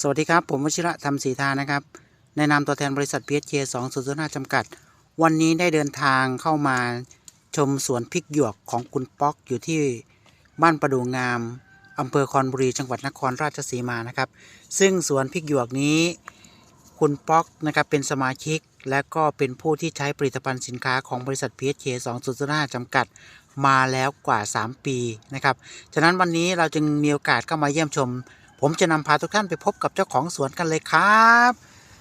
สวัสดีครับ ผมวชิระธรรมศรีทานะครับในนามตัวแทนบริษัท PSK 2 0 0 5จำกัด วันนี้ได้เดินทางเข้ามาชมสวนพริกหยวกของคุณป๊อกอยู่ที่บ้านประดูงามอำเภอคอนบุรีจังหวัดนครราชสีมานะครับ ซึ่งสวนพริกหยวกนี้ คุณป๊อกนะครับเป็นสมาชิก และก็เป็นผู้ที่ใช้ผลิตภัณฑ์สินค้าของบริษัท PSK 2 0 0 5จำกัดมาแล้วกว่า 3 ปีนะครับฉะนั้นวันนี้เราจึงมีโอกาสเข้ามาเยี่ยมชม ผมจะนำพาทุกท่านไปพบกับเจ้าของสวนกันเลยครับ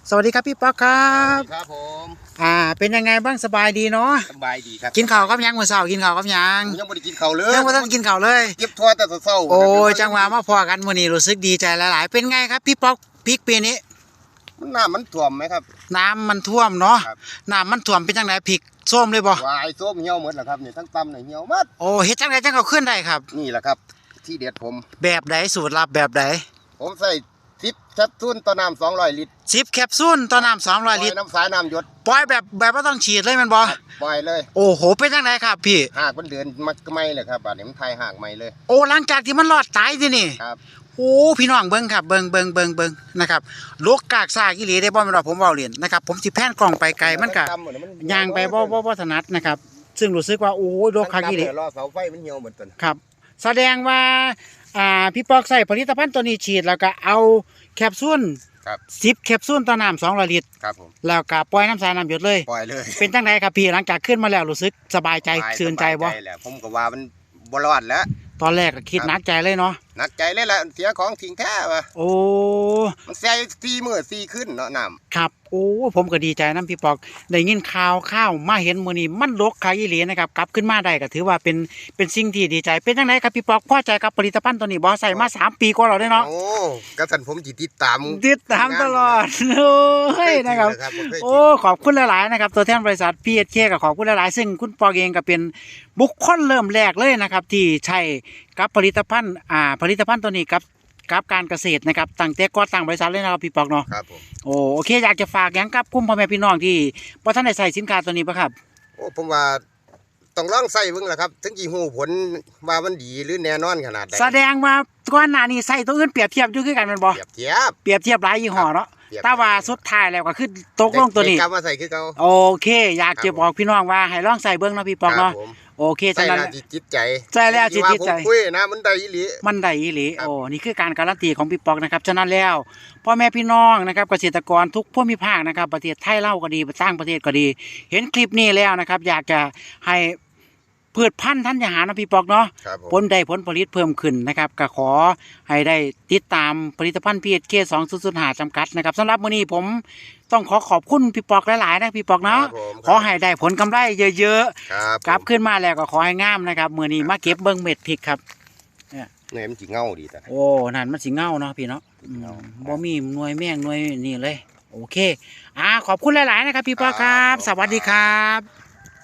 สวัสดีครับพี่ป๊อกครับครับผมอ่า เป็นยังไงบ้างสบายดีเนาะ สบายดีครับกินข้าวกับยังมื้อเช้ากินข้าวกับยังผมยังไม่ได้กินข้าวเลยยังไม่ต้องกินข้าวเลย เก็บทั่วแต่เศร้าๆโอ้ยจังหวะมาพอกันมื้อนี้รู้สึกดีใจหลาย ๆ เป็นไงครับพี่ป๊อกพริกปีนี้ มันน้ำมันท่วมไหมครับ น้ำมันท่วมเนาะ ครับ น้ำมันท่วมเป็นจังไดพริกส้มเลยบ่ วายส้มเหี่ยวหมดแล้วครับนี่ทั้งตำนี่เหี่ยวหมดโอ้เฮ็ดจังไดจังเอาขึ้นได้ครับ นี่แหละครับ ที่เด็ดผม แบบใดสูตรลับแบบใดผมใส่ทิปแคปซูลต่อน้ำสองร้อยลิตร10แคปซูลต่อน้ำ200ลิตรปน้ำสายน้ำหยดปล่อยแบบแบบบ่ต้องฉีดเลยแม่นบ่ปล่อยเลยโอ้โหเป็นจังไดครับพี่ หากมันเดือนมักไม่เลยครับบาดนี้มันไทยหากไม่เลยโอ้หลังจากที่มันรอดตายสินี่ ครับโอ้พี่น้องเบิ้งครับเบิ้งเบิ้งเบิ้งเบิ้งนะครับลกกากซากอีหลีได้บ่แม่นว่าผมเว้าเล่นนะครับผมสิแพนกล่องไปไกลมันก็ตำหดมันย่างไปบ่บ่บ่ถนัดนะครับ ซึ่งรู้สึกว่าโอ้ยลกคักอีหลีทั้งตำเนี่ยรอเสาไฟมันเหี่ยวหมดต้นครับ แสดงว่าอ่าพี่ปอกใส่ผลิตภัณฑ์ตัวนี้ฉีดแล้วก็เอาแคปซูลครับ10แคปซูลต่อน้ำ200ลิตรครับผมแล้วก็ปล่อยน้ำสายน้ำหยดเลย ปล่อยเลยเป็นจังไดครับพี่หลังจากขึ้นมาแล้วรู้สึกสบายใจสบายชื่นใจบ่สบายแหละผมก็ว่ามันบ่รอดแล้ว ตอนแรกก็คิดหนักใจเลยเนาะหนักใจเลยแหละเสียของทิ้งแท้ว่ะโอ้มันเสียสี่มื้อสี่ขึ้นเนาะน้ำครับโอ้ผมก็ดีใจนะพี่ปอกได้ยินข่าวข้าวมาเห็นมือนี้มันลกขายอีหลีนะครับกลับขึ้นมาได้ก็ถือว่าเป็นเป็นสิ่งที่ดีใจเป็นจังไดครับพี่ปอกพอใจกับผลิตภัณฑ์ตัวนี้บ่ใส่มาสามปีกว่าแล้วเด้เนาะโอ้กระสันผมจิติดตามติดตามตลอดโอ้ยนะครับเคยจงเลยโอ้ขอบคุณหลายๆนะครับ ตัวแทนบริษัทพีเอเคก็ขอบคุณหลายๆซึ่งคุณปอกเองก็เป็นบุคคลเริ่มแรกเลยนะครับ ที่ใช้กับผลิตภัณฑ์อ่าผลิตภัณฑ์ตัวนี้กับ กับการเกษตรนะครับตั้งแต่ก่อตั้งบริษัทเลยนะครับพี่ปอกเนาะครับผมโอ้โอเคอยากจะฝากหยังกับกลุ่มพ่อแม่พี่น้องที่บ่ท่านได้ใส่สินค้าตัวนี้ปะครับ โอ้ผมว่าต้องลองใส่เบิ่งล่ะครับ ถึงกี่หูผลว่ามันดีหรือแน่นอนขนาดใดแสดงว่าก่อนหน้านี้ใส่ตัวอื่นเปรียบเทียบอยู่คือกันแม่นบ่เปรียบเทียบ เปรียบเทียบหลายยี่ห้อเนาะ เปรียบแต่ว่าสุดท้ายแล้วก็คือตกลงตัวนี้เด็กกลับมาใส่คือเก่าโอเค อยากจะบอกพี่น้องว่าให้ลองใส่เบิ่งเนาะพี่ปองครัเนาะผมโอเคใส่ฉะนั้นแล้วจิตจิตใจใส่แล้วจิตจิตใจที่ว่าผมคุยนะมันได้อีหลีมันได้อีหลีครับโอ้นี่คือการการันตีของพี่ปองนะครับฉะนั้นแล้วพ่อแม่พี่น้องนะครับเกษตรกรทุกภูมิภาคนะครับประเทศไทยเล่าก็ดีต่างประเทศก็ดี เห็นคลิปนี้แล้วนะครับ อยากจะให้ พืชพันธุ์ท่านยาหารนะพี่ปอกเนาะครับผมผลได้ผลผลิตเพิ่มขึ้นนะครับก็ขอให้ได้ติดตามผลิตภัณฑ์พีเอเคสองศูนย์หาจำกัดนะครับสำหรับมื้อนี้ผมต้องขอขอบคุณพี่ปอกหลายๆนะพี่ปอกคเนาะรับผมขอให้ได้ผลกำไรเยอะครับๆกลับขึ้นมาแล้วก็ขอให้งามนะครับมื้อนี้มาเก็บเบิ่งเม็ดพริกครับ เนี่ยมันสิเงาดีแต่ โอ้นั่นมันสิเงาเนาะพี่เนาะอืมเงาบ่มีหน่วยแม่งหน่วยนี่เลย โอเค อ่าขอบคุณหลาย ๆ นะครับ พี่ปอกครับสวัสดีครับ